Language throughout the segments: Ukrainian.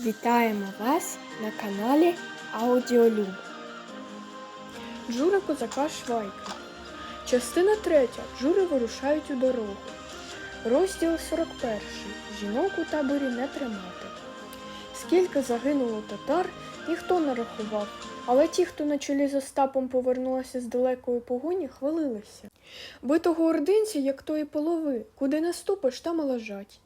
Вітаємо вас на каналі Аудіолюб. Джура козака Швайка. Частина третя. Джури вирушають у дорогу. Розділ 41. Жінок у таборі не тримати. Скільки загинуло татар, ніхто не рахував, але ті, хто на чолі з Остапом повернулися з далекої погоні, хвалилися. Битого ординця, як тої полови, куди не ступиш, там і лежать.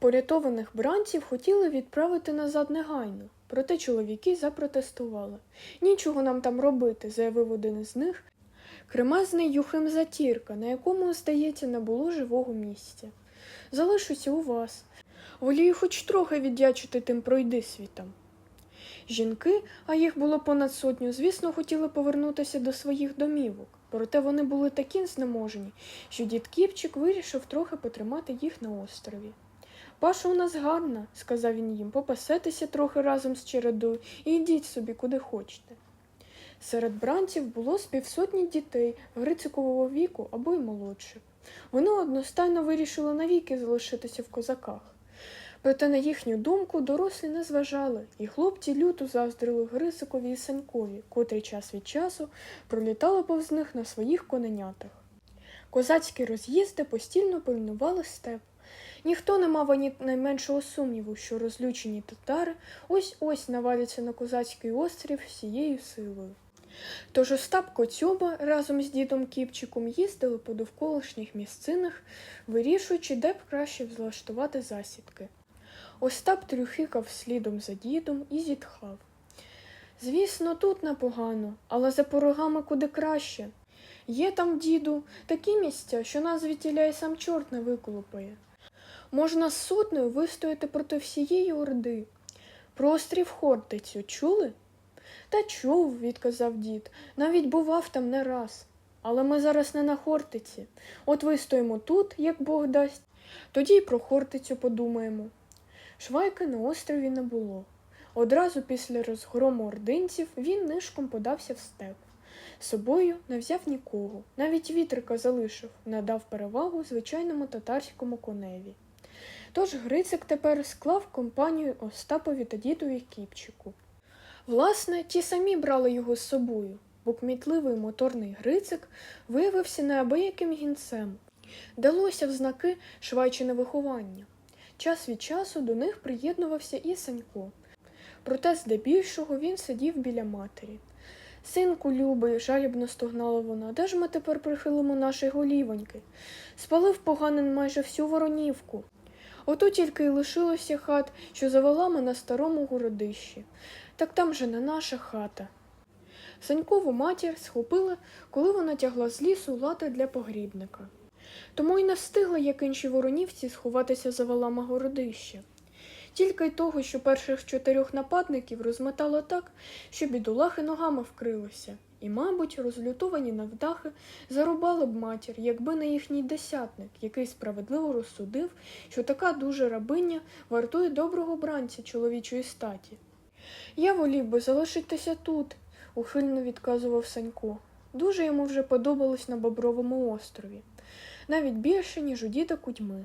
Порятованих бранців хотіли відправити назад негайно, проте чоловіки запротестували. Нічого нам там робити, заявив один із них. Кремезний Юхим Затірка, на якому, здається, не було живого місця. Залишуся у вас. Волію хоч трохи віддячити тим пройдисвітам. Жінки, а їх було понад сотню, звісно, хотіли повернутися до своїх домівок, проте вони були такі знеможені, що дід Кіпчик вирішив трохи потримати їх на острові. Паша у нас гарна, сказав він їм, попасетеся трохи разом з чередою і йдіть собі куди хочете. Серед бранців було з півсотні дітей Грицикового віку або й молодших. Вони одностайно вирішили навіки залишитися в козаках. Проте, на їхню думку, дорослі не зважали, і хлопці люто заздрили Грисикові і Санькові, котрі час від часу пролітали повз них на своїх коненятах. Козацькі роз'їзди постійно пильнували степ. Ніхто не мав ані найменшого сумніву, що розлючені татари ось-ось наваляться на козацький острів всією силою. Тож Остап Коцюба разом з дідом Кіпчиком їздили по довколишніх місцинах, вирішуючи, де б краще влаштувати засідки. Остап трюхикав слідом за дідом і зітхав. Звісно, тут непогано, але за порогами куди краще. Є там, діду, такі місця, що нас звідтіля й сам чорт не виколупає. Можна сотнею вистояти проти всієї орди. Про острів Хортицю чули? Та чув, відказав дід, навіть бував там не раз. Але ми зараз не на Хортиці. От вистоїмо тут, як Бог дасть, тоді й про Хортицю подумаємо. Швайки на острові не було. Одразу після розгрому ординців він нишком подався в степ. Собою не взяв нікого, навіть вітрика залишив, надав перевагу звичайному татарському коневі. Тож Грицик тепер склав компанію Остапові та дідові Кіпчику. Власне, ті самі брали його з собою, бо кмітливий моторний Грицик виявився неабияким гінцем. Далося в знаки швайчине виховання. Час від часу до них приєднувався і Санько. Проте здебільшого він сидів біля матері. Синку любий, жалібно стогнала вона, де ж ми тепер прихилимо наші голівоньки? Спалив поганин майже всю воронівку. Ото тільки й лишилося хат, що за валами на старому городищі. Так там же не наша хата. Санькову матір схопили, коли вона тягла з лісу лати для погрібника. Тому й не встигли, як інші воронівці, сховатися за валами городища. Тільки й того, що перших чотирьох нападників розметало так, що бідолахи ногами вкрилися, і, мабуть, розлютовані навдахи зарубали б матір, якби не їхній десятник, який справедливо розсудив, що така дуже рабиня вартує доброго бранця чоловічої статі. Я волів би залишитися тут, ухильно відказував Санько. Дуже йому вже подобалось на Бобровому острові, навіть більше, ніж у діда кудьми.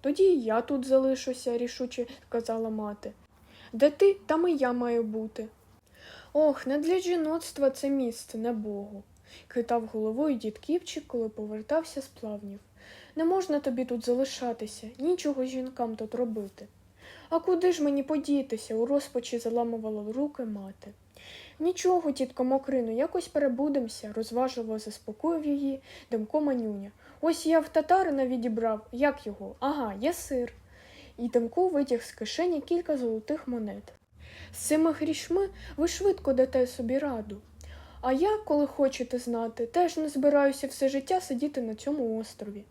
Тоді і я тут залишуся, рішуче казала мати. Де ти, там і я маю бути. Ох, не для жіноцтва це місце, не Богу, хитав головою дід Кіпчик, коли повертався з плавнів. Не можна тобі тут залишатися, нічого жінкам тут робити. А куди ж мені подітися? у розпачі заламувала руки мати. Нічого, тітко Мокрино, якось перебудемося, розважливо заспокоїв її Демко Манюня. Ось я в татарина відібрав, як його? Ага, є сир. І Демко витяг з кишені кілька золотих монет. З цими грішми ви швидко дате собі раду. А я, коли хочете знати, теж не збираюся все життя сидіти на цьому острові.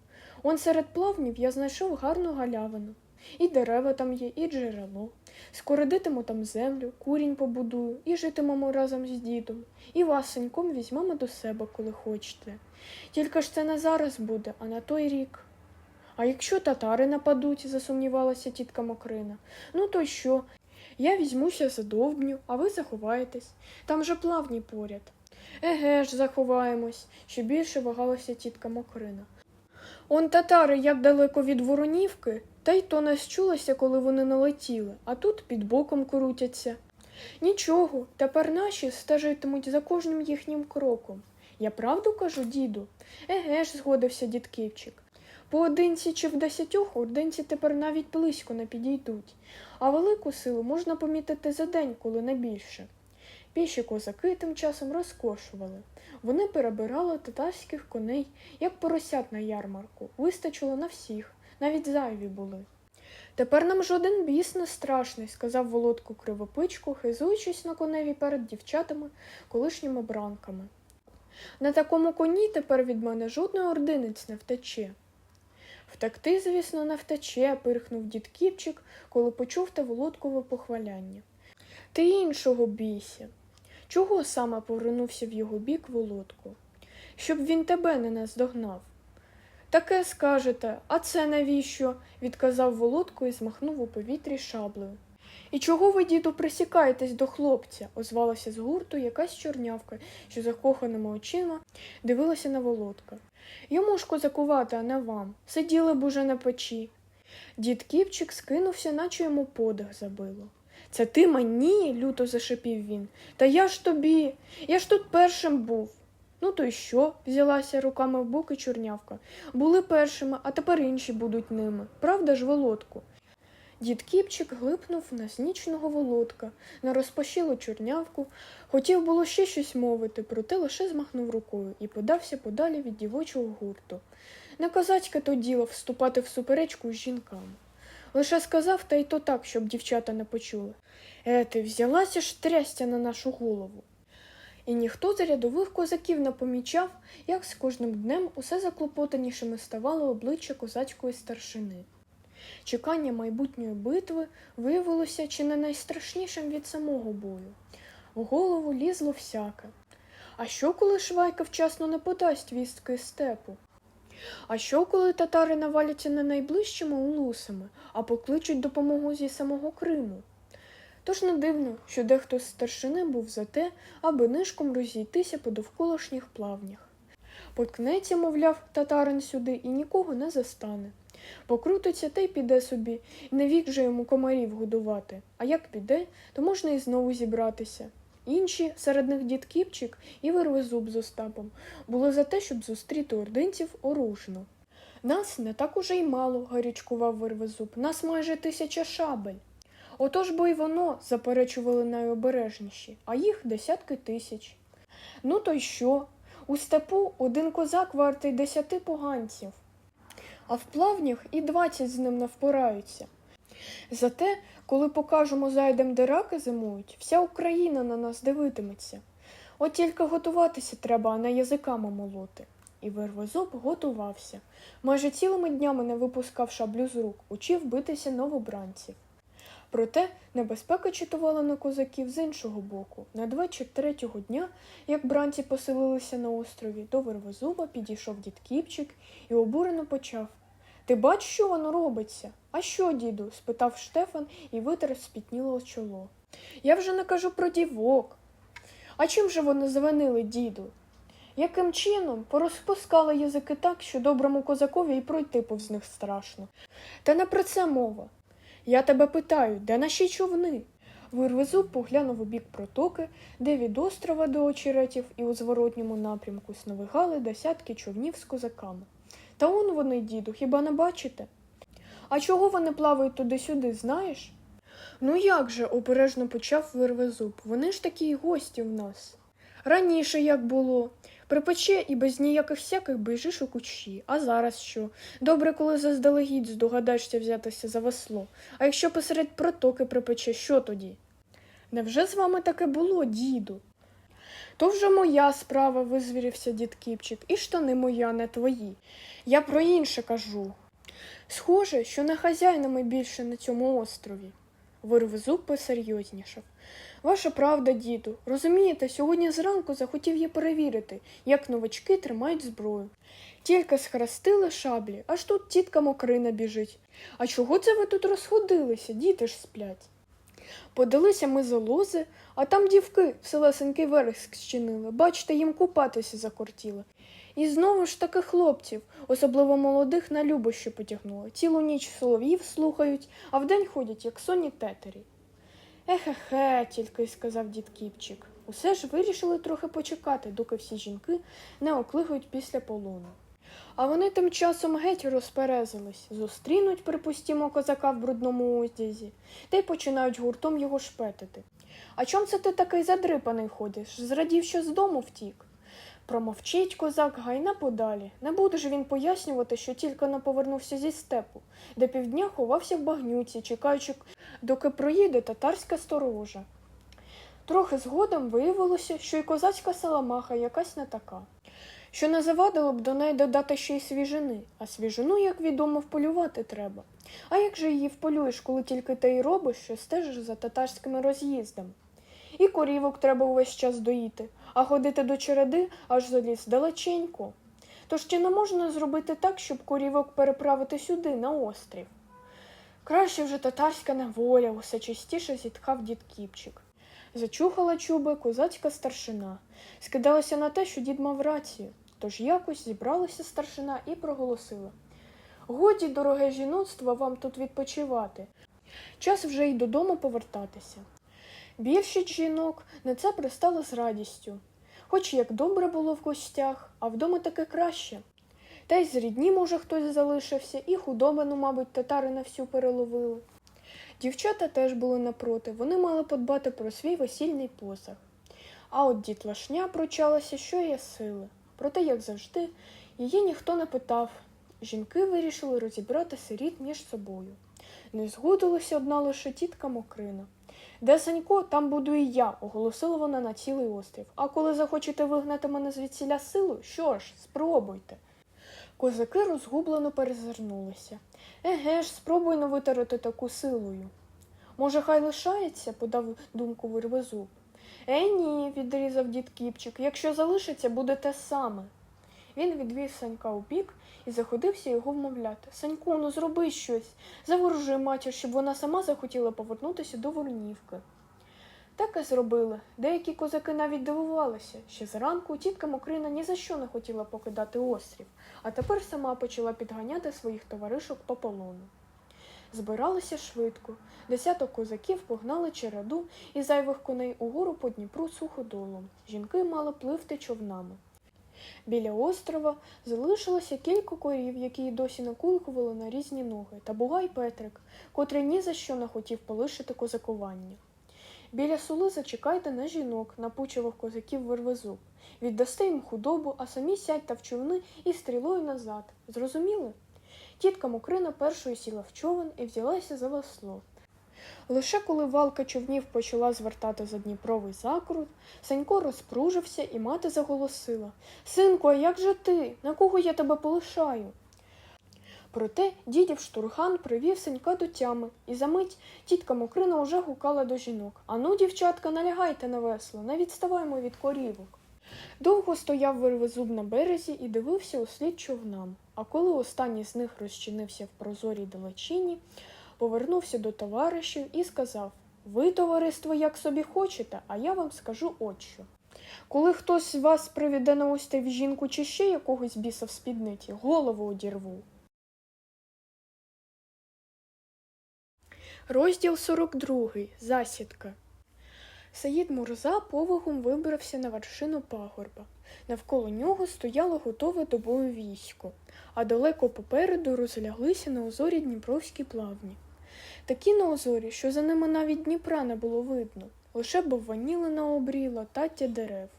Он серед плавнів я знайшов гарну галявину. І дерева там є, і джерело. Скоридитиму там землю, курінь побудую, і житимемо разом з дідом, і вас, Саньком, візьмемо до себе, коли хочете. Тільки ж це не зараз буде, а на той рік. А якщо татари нападуть, засумнівалася тітка Мокрина. Ну то що? Я візьмуся за довбню, а ви заховаєтесь. Там же плавні поряд. Еге ж, заховаємось, ще більше вагалася тітка Мокрина. Он татари як далеко від Воронівки, Та й то не счулося, коли вони налетіли, а тут під боком крутяться. Нічого, тепер наші стежитимуть за кожним їхнім кроком. Я правду кажу, діду? Еге ж, згодився дід Кивчик. Поодинці чи в десятьох ординці тепер навіть близько не підійдуть, а велику силу можна помітити за день, коли не більше. Піші козаки тим часом розкошували. Вони перебирали татарських коней, як поросят на ярмарку. Вистачило на всіх, навіть зайві були. Тепер нам жоден біс не страшний, сказав Володко кривопичку, хизуючись на коневі перед дівчатами, колишніми бранками. На такому коні тепер від мене жодний ординець не втече. Втекти, звісно, не втече, пирхнув дід Кіпчик, коли почув те Володкове похваляння. Ти іншого бійся. Чого саме повернувся в його бік Володко? Щоб він тебе не наздогнав. Таке скажете, а це навіщо? відказав Володко і змахнув у повітрі шаблею. І чого ви, діду, присікаєтесь до хлопця? озвалася з гурту якась чорнявка, що закоханими очима дивилася на Володка. Йому ж козакувати, а не вам. Сиділи б уже на печі. Дід Кіпчик скинувся, наче йому подих забило. Це ти мені? люто зашипів він. Та я ж тобі, я ж тут першим був. Ну то й що? взялася руками в боки чорнявка. Були першими, а тепер інші будуть ними. Правда ж, Володку? Дід Кіпчик глипнув на знічного володка, на розпашілу чорнявку, хотів було ще щось мовити, проте лише змахнув рукою і подався подалі від дівочого гурту. Не козацьке то діло вступати в суперечку з жінками. Лише сказав, та й то так, щоб дівчата не почули. Е, ти взялася ж трястя на нашу голову. І ніхто з рядових козаків не помічав, як з кожним днем усе заклопотанішими ставало обличчя козацької старшини. Чекання майбутньої битви виявилося чи не найстрашнішим від самого бою. В голову лізло всяке. А що, коли Швайка вчасно не подасть вістки степу? А що, коли татари наваляться не найближчими улусами, а покличуть допомогу зі самого Криму? Тож не дивно, що дехто з старшини був за те, аби нишком розійтися по довколишніх плавнях. Поткнеться, мовляв, татарин сюди і нікого не застане. Покрутиться та й піде собі, і не вік же йому комарів годувати. А як піде, то можна і знову зібратися. Інші, серед них дід Кіпчик і Вервезуб з Остапом, були за те, щоб зустріти ординців оружно. Нас не так уже й мало, гарячкував Вервезуб, нас майже тисяча шабель. Отож бо й воно, заперечували найобережніші, а їх десятки тисяч. Ну то й що? У степу один козак вартий десяти поганців, а в плавнях і двадцять з ним не впораються. Зате, коли покажемо зайдем, де раки зимують, вся Україна на нас дивитиметься. От тільки готуватися треба, а не язиками молоти. І Вервозуб готувався. Майже цілими днями не випускав шаблю з рук, учив битися новобранців. Проте небезпека чатувала на козаків з іншого боку. Надвечір третього дня, як бранці поселилися на острові, до Вервозуба підійшов дід Кіпчик і обурено почав. Ти бач, що воно робиться? А що, діду? спитав Штефан і витер спітніло чоло. Я вже не кажу про дівок. А чим же вони завинили, діду? Яким чином порозпускали язики так, що доброму козакові і пройти повз них страшно. Та не про це мова. Я тебе питаю, де наші човни? Вирвезуб поглянув у бік протоки, де від острова до очеретів і у зворотньому напрямку сновигали десятки човнів з козаками. Та он вони, діду, хіба не бачите? А чого вони плавають туди-сюди, знаєш? Ну як же, обережно почав Вирвезуб. Вони ж такі й гості в нас. Раніше як було. Припече і без ніяких всяких біжиш у кущі. А зараз що? Добре, коли заздалегідь здогадаєшся взятися за весло. А якщо посеред протоки припече, що тоді? Невже з вами таке було, діду? То вже моя справа, визвірівся дід Кіпчик, і штани моя, не твої. Я про інше кажу. Схоже, що не хазяїнами більше на цьому острові. Вирвезуб посерйознішав. Ваша правда, діду. Розумієте, сьогодні зранку захотів я перевірити, як новачки тримають зброю. Тільки схрестили шаблі, аж тут тітка Мокрина біжить. А чого це ви тут розходилися? Діти ж сплять. Подалися ми за лози, а там дівки в селесенький вереск зчинили. Бачите, їм купатися закортіли. І знову ж таки хлопців, особливо молодих, на любощі потягнуло. Цілу ніч солов'їв слухають, а вдень ходять, як соні тетері. Ехе-хе, тільки й сказав дід Кіпчик. Усе ж вирішили трохи почекати, доки всі жінки не оклигають після полону. А вони тим часом геть розперезились, зустрінуть, припустімо, козака в брудному одязі, та й починають гуртом його шпетити. А чом це ти такий задрипаний ходиш? Зрадів, що з дому втік. Промовчить козак гайна подалі. Не буде ж він пояснювати, що тільки не повернувся зі степу, де півдня ховався в багнюці, чекаючи, доки проїде татарська сторожа. Трохи згодом виявилося, що й козацька саламаха якась не така, що не завадило б до неї додати ще й свіжини, а свіжину, як відомо, вполювати треба. А як же її вполюєш, коли тільки ти й робиш, що стежиш за татарськими роз'їздами? І корівок треба увесь час доїти, а ходити до череди аж за ліс далеченько. Тож чи не можна зробити так, щоб корівок переправити сюди, на острів? Краще вже татарська неволя, усе частіше зітхав дід Кіпчик. Зачухала чуби козацька старшина. Скидалося на те, що дід мав рацію, тож якось зібралася старшина і проголосила. Годі, дороге жіноцтво, вам тут відпочивати. Час вже й додому повертатися. Більшість жінок на це пристали з радістю, хоч як добре було в гостях, а вдома таки краще. Та й з рідні, може, хтось залишився, і худобину, мабуть, татари на всю переловили. Дівчата теж були напроти, вони мали подбати про свій весільний посаг. А от дітлашня пручалася, що є сили. Проте, як завжди, її ніхто не питав. Жінки вирішили розібрати сиріт між собою. Не згодилася одна лише тітка Мокрина. Де Санько, там буду і я, оголосила вона на цілий острів. А коли захочете вигнати мене звідсіля силу, що ж, спробуйте. Козаки розгублено перезирнулися. Еге ж, спробуй не витарити таку силою. Може, хай лишається, подав думку вирвезуб. Е, ні, відрізав дід Кіпчик. Якщо залишиться, буде те саме. Він відвів Санька у бік і заходився його вмовляти. Саньку, ну зроби щось, заворожи матір, щоб вона сама захотіла повернутися до Воронівки. Так і зробили. Деякі козаки навіть дивувалися. Ще зранку тітка Мокрина ні за що не хотіла покидати острів, а тепер сама почала підганяти своїх товаришок по полону. Збиралися швидко. Десяток козаків погнали череду і зайвих коней угору по Дніпру суходолом. Жінки мали пливти човнами. Біля острова залишилося кілька корів, які досі накулькували на різні ноги, та Бугай Петрик, котрий ні за що не хотів полишити козакування. Біля сули зачекайте на жінок, напучивих козаків вервезуб. Віддасте їм худобу, а самі сядьте в човни і стрілою назад. Зрозуміли? Тітка Мокрина першою сіла в човен і взялася за весло. Лише коли валка човнів почала звертати за Дніпровий закрут, Санько розпружився і мати заголосила Синку, а як же ти? На кого я тебе полишаю? Проте дідів штурхан привів Санька до тями, і за мить тітка Мокрина уже гукала до жінок Ану, дівчатка, налягайте на весло, не відставаймо від корівок. Довго стояв вирвезуб на березі і дивився услід човнам. А коли останній з них розчинився в прозорій далечині, повернувся до товаришів і сказав Ви, товариство, як собі хочете, а я вам скажу от що. Коли хтось з вас приведе на острів жінку чи ще якогось біса в спідниці, голову одірву. Розділ 42. Засідка. Саїд Мурза повагом вибрався на вершину пагорба. Навколо нього стояло готове до бою військо, а далеко попереду розляглися на озорі Дніпровські плавні. Такі на озорі, що за ними навіть Дніпра не було видно, лише бовваніли на обрії латаття дерев.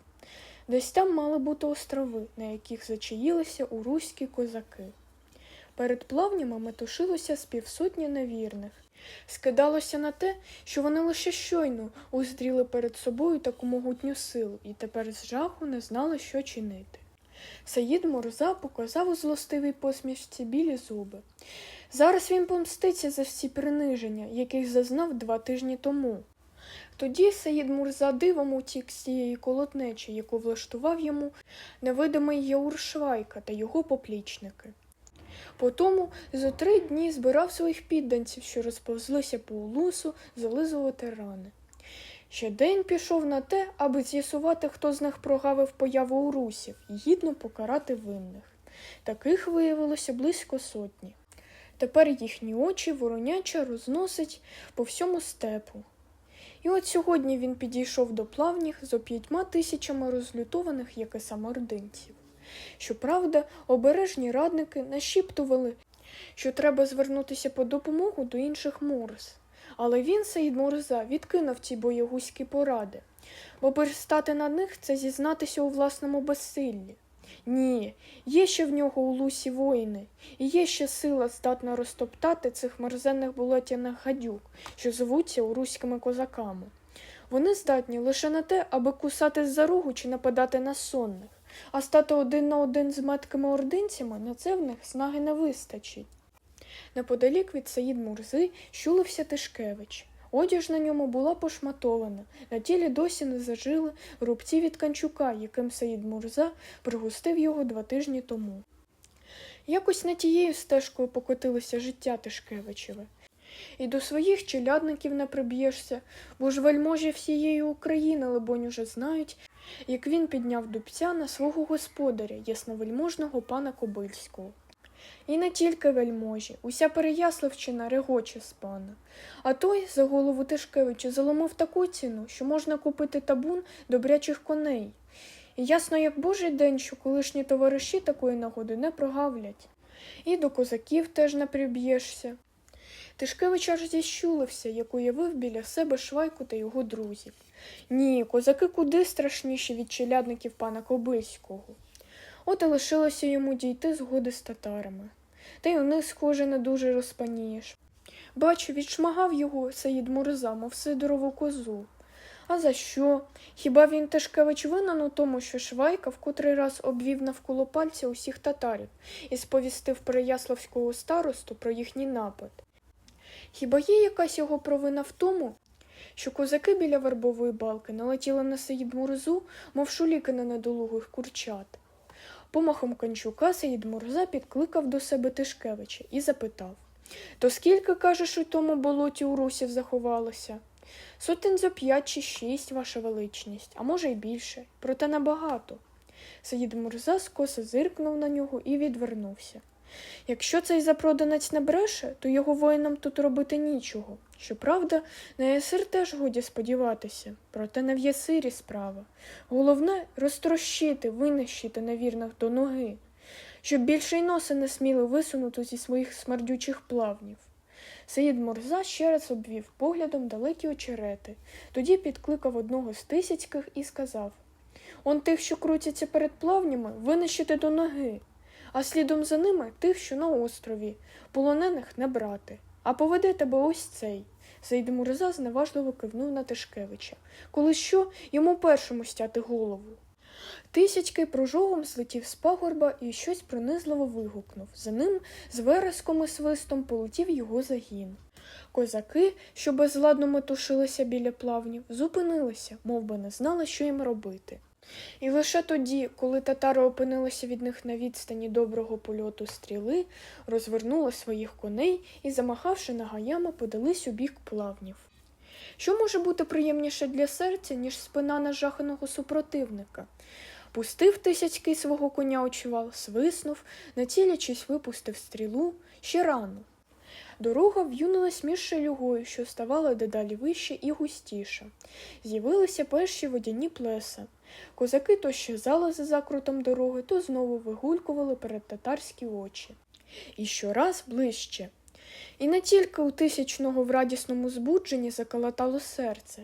Десь там мали бути острови, на яких зачаїлися уруські козаки. Перед плавнями метушилося з півсотні невірних. Скидалося на те, що вони лише щойно уздріли перед собою таку могутню силу і тепер з жаху не знали, що чинити. Саїд Мурза показав у злостивій посмішці білі зуби. Зараз він помститься за всі приниження, яких зазнав два тижні тому. Тоді Саїд Мурза дивом утік з цієї колотнечі, яку влаштував йому невидимий Яур Швайка та його поплічники. Потому за три дні збирав своїх підданців, що розповзлися по улусу, зализувати рани. Ще день пішов на те, аби з'ясувати, хто з них прогавив появу у русів і гідно покарати винних. Таких виявилося близько сотні. Тепер їхні очі вороняча розносить по всьому степу. І от сьогодні він підійшов до плавніх з п'ятьма тисячами розлютованих якисамординців. Щоправда, обережні радники нашіптували, що треба звернутися по допомогу до інших морз. Але він, Саїд Мурза, відкинув ці боягузькі поради, бо перестати на них це зізнатися у власному безсиллі. Ні, є ще в нього у лусі воїни, і є ще сила здатна розтоптати цих мерзенних болотяних гадюк, що звуться уруськими козаками. Вони здатні лише на те, аби кусати за рогу чи нападати на сонних, а стати один на один з меткими ординцями на це в них снаги не вистачить. Неподалік від Саїд Мурзи щулився Тишкевич. Одяж на ньому була пошматована, на тілі досі не зажили рубці від канчука, яким Саїд Мурза пригустив його два тижні тому. Якось не тією стежкою покотилося життя Тишкевичеве. І до своїх челядників не приб'єшся, бо ж вельможі всієї України, либонь, уже знають, як він підняв дубця на свого господаря, ясновельможного пана Кобильського. І не тільки вельможі, уся Переяславщина регоче з пана. А той за голову Тишкевича заломив таку ціну, що можна купити табун добрячих коней. І ясно, як божий день, що колишні товариші такої нагоди не прогавлять. І до козаків теж не приб'єшся. Тишкевич аж зіщулився, як уявив біля себе швайку та його друзів. Ні, козаки куди страшніші від челядників пана Кобильського. От і лишилося йому дійти згоди з татарами. Та й у них, схоже, не дуже розпанієш. Бачу, відшмагав його Саїд Мурза, мов сидорову козу. А за що? Хіба він Тишкевич винен у тому, що Швайка в котрий раз обвів навколо пальця усіх татарів і сповістив Переяславського старосту про їхній напад? Хіба є якась його провина в тому, що козаки біля вербової балки налетіли на Саїд Мурзу, мов шуліки на недолугих курчат? Помахом Канчука Саїд Мурза підкликав до себе Тишкевича і запитав То скільки, кажеш, у тому болоті у русів заховалося? Сотень за п'ять чи шість, ваша величність, а може й більше, проте набагато. Саїд Мурза скоса зиркнув на нього і відвернувся. Якщо цей запроданець не бреше, то його воїнам тут робити нічого. Щоправда, на ясир теж годі сподіватися, проте не в ясирі справа. Головне розтрощити, винищити невірних до ноги, щоб більше й носа не сміли висунути зі своїх смердючих плавнів. Саїд Морза ще раз обвів поглядом далекі очерети, тоді підкликав одного з тисяцьких і сказав Он тих, що крутяться перед плавнями, винищити до ноги, а слідом за ними тих, що на острові, полонених не брати. А поведе тебе ось цей. Саїд Мурза зневажливо кивнув на Тишкевича. Коли що, йому першому стяти голову. Тисячкий прожогом злетів з пагорба і щось пронизливо вигукнув. За ним з вереском і свистом полетів його загін. Козаки, що безладно метушилися біля плавнів, зупинилися, мов би не знали, що їм робити. І лише тоді, коли татари опинилися від них на відстані доброго польоту стріли, розвернули своїх коней і, замахавши нагаями, подались у бік плавнів. Що може бути приємніше для серця, ніж спина нажаханого супротивника? Пустив тисячки свого коня у чвал, свиснув, націлячись, випустив стрілу ще рано. Дорога в'юнилась між шелюгою, що ставала дедалі вище і густіша. З'явилися перші водяні плеса. Козаки то щезали за закрутом дороги, то знову вигулькували перед татарські очі. І щораз ближче. І не тільки у тисячного в радісному збудженні заколотало серце.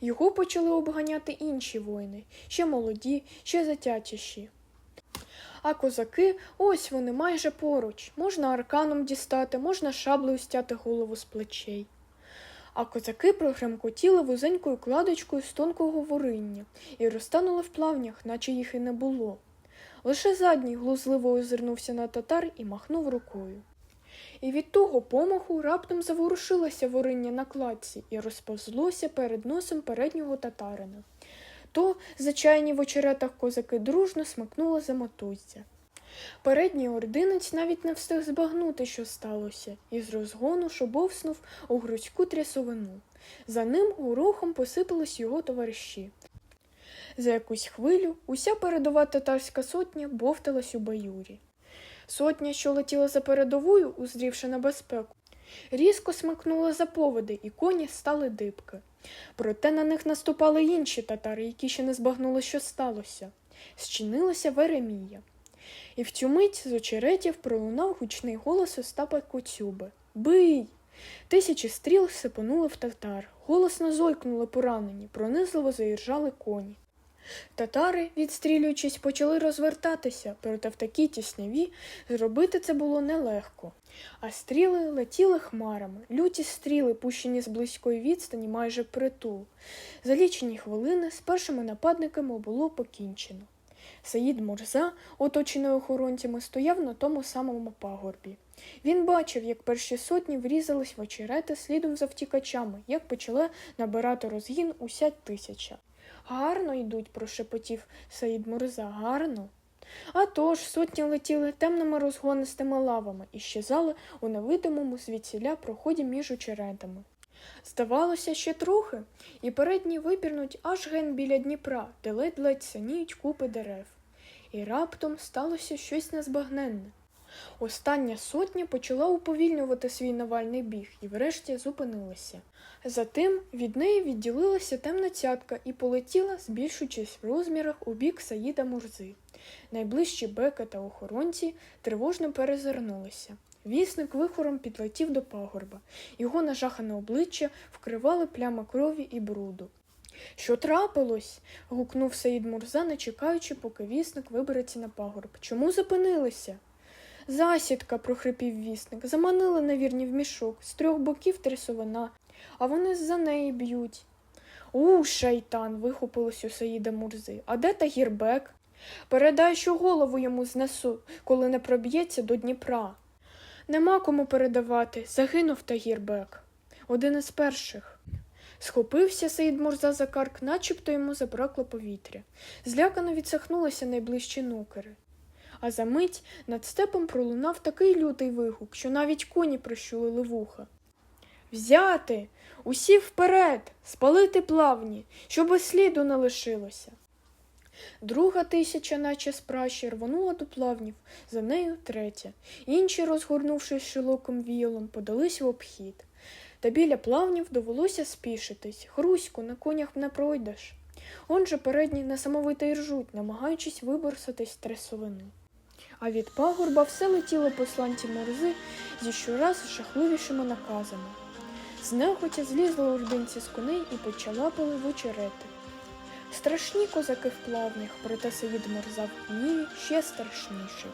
Його почали обганяти інші воїни, ще молоді, ще затятіші. А козаки, ось вони майже поруч. Можна арканом дістати, можна шаблею стяти голову з плечей. А козаки прогремкотіли вузенькою кладочкою з тонкого вориння і розтанули в плавнях, наче їх і не було. Лише задній глузливо озирнувся на татар і махнув рукою. І від того помаху раптом заворушилося вориння на кладці і розповзлося перед носом переднього татарина. То, зачаяні в очеретах козаки дружно смикнули за мотузця. Передній ординець навіть не встиг збагнути, що сталося, і з розгону шобовснув у грудську трясовину. За ним урухом посипались його товариші. За якусь хвилю уся передова татарська сотня бовталась у баюрі. Сотня, що летіла за передовою, узрівши небезпеку, різко смикнула за поводи, і коні стали дибки. Проте на них наступали інші татари, які ще не збагнули, що сталося. Зчинилася Веремія. І в цю мить з очеретів пролунав гучний голос Остапа Коцюби. Бий! Тисячі стріл сипонули в татар, голосно зойкнули поранені, пронизливо заіржали коні. Татари, відстрілюючись, почали розвертатися, проте в такій тісняві зробити це було нелегко. А стріли летіли хмарами, люті стріли, пущені з близької відстані, майже притул. За лічені хвилини з першими нападниками було покінчено. Саїд Мурза, оточений охоронцями, стояв на тому самому пагорбі. Він бачив, як перші сотні врізались в очерети слідом за втікачами, як почала набирати розгін уся тисяча. Гарно йдуть, прошепотів Саїд Мурза, гарно. А тож сотні летіли темними розгонистими лавами і щезали у невидимому звідсіля проході між очеретами. Здавалося, ще трохи, і передні випірнуть аж ген біля Дніпра, де ледь-ледь синіють купи дерев. І раптом сталося щось незбагненне. Остання сотня почала уповільнювати свій навальний біг і врешті зупинилася. Затим від неї відділилася темна цятка і полетіла, збільшуючись в розмірах у бік Саїда Мурзи. Найближчі бека та охоронці тривожно перезирнулися. Вісник вихором підлетів до пагорба. Його нажахане обличчя вкривали пляма крові і бруду. Що трапилось? гукнув Саїд Мурза, не чекаючи, поки вісник вибереться на пагорб. Чому зупинилися? Засідка, прохрипів вісник, заманили навірні в мішок, з трьох боків трясовина, а вони з-за неї б'ють. У, шайтан. вихопилось у Саїда Мурзи. А де Тагірбек? Передай, що голову йому знесу, коли не проб'ється до Дніпра. Нема кому передавати, загинув Тагірбек. Один із перших. Схопився Саїд Мурза за карк, начебто йому забракло повітря. Злякано відсахнулися найближчі нукери. А за мить над степом пролунав такий лютий вигук, що навіть коні прощулили вуха. Взяти, усі вперед, спалити плавні, щоб сліду не лишилося. Друга тисяча, наче з пращі, рвонула до плавнів, за нею третя. Інші, розгорнувшись широким віялом, подались в обхід. Та біля плавнів довелося спішитись. Хруську на конях не пройдеш. Он же передні несамовито й ржуть, намагаючись виборсатись з трясовини. А від пагорба все летіло посланці морзи зі щораз жахливішими наказами. Знехотя злізли ординці з коней і почалапали в очерети. Страшні козаки в плавнях, проте Сеїд Морза в ще страшніший.